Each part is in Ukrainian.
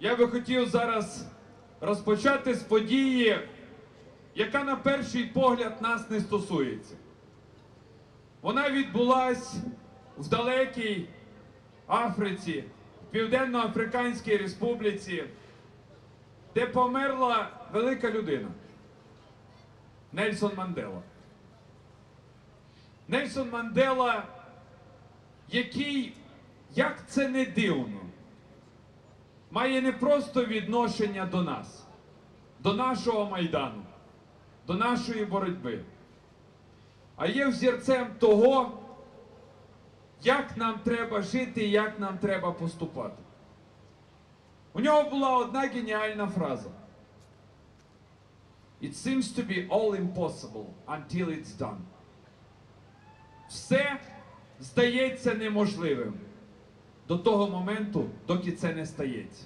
Я би хотів зараз розпочати з події, яка на перший погляд нас не стосується. Вона відбулась в далекій Африці, в Південно-Африканській Республіці, де померла велика людина Нельсон Мандела. Нельсон Мандела, який, як це не дивно, має не просто відношення до нас, до нашого майдану, до нашої боротьби, а є взірцем того, як нам треба жити і як нам треба поступати. У нього була одна геніальна фраза. It seems to be all impossible until it's done. Все здається неможливим до того моменту, доки це не стається.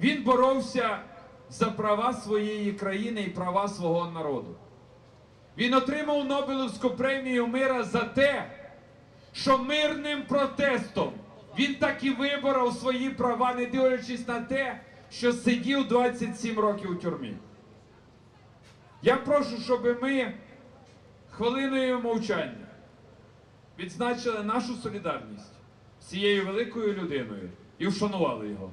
Він боровся за права своєї країни і права свого народу. Він отримав Нобелівську премію мира за те, що мирним протестом він так і виборов свої права, не дивлячись на те, що сидів 27 років у тюрмі. Я прошу, щоб ми хвилиною мовчання відзначили нашу солідарність цією великою людиною і вшанували його.